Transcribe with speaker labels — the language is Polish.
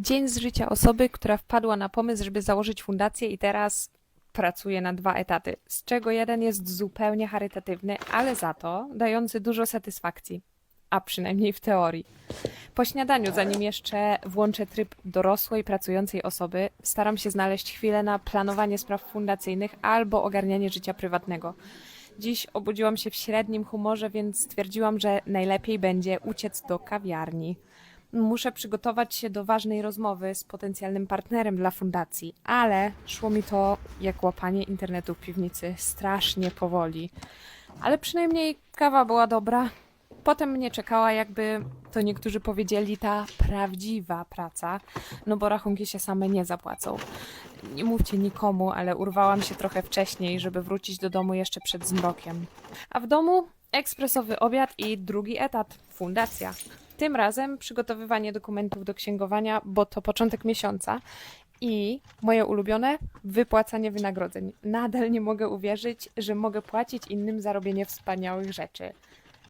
Speaker 1: Dzień z życia osoby, która wpadła na pomysł, żeby założyć fundację i teraz pracuje na dwa etaty, z czego jeden jest zupełnie charytatywny, ale za to dający dużo satysfakcji, a przynajmniej w teorii. Po śniadaniu, zanim jeszcze włączę tryb dorosłej, pracującej osoby, staram się znaleźć chwilę na planowanie spraw fundacyjnych albo ogarnianie życia prywatnego. Dziś obudziłam się w średnim humorze, więc stwierdziłam, że najlepiej będzie uciec do kawiarni. Muszę przygotować się do ważnej rozmowy z potencjalnym partnerem dla fundacji, ale szło mi to jak łapanie internetu w piwnicy strasznie powoli. Ale przynajmniej kawa była dobra. Potem mnie czekała, jakby to niektórzy powiedzieli, ta prawdziwa praca, no bo rachunki się same nie zapłacą. Nie mówcie nikomu, ale urwałam się trochę wcześniej, żeby wrócić do domu jeszcze przed zmrokiem. A w domu ekspresowy obiad i drugi etat fundacja. Tym razem przygotowywanie dokumentów do księgowania, bo to początek miesiąca. I moje ulubione wypłacanie wynagrodzeń. Nadal nie mogę uwierzyć, że mogę płacić innym za robienie wspaniałych rzeczy.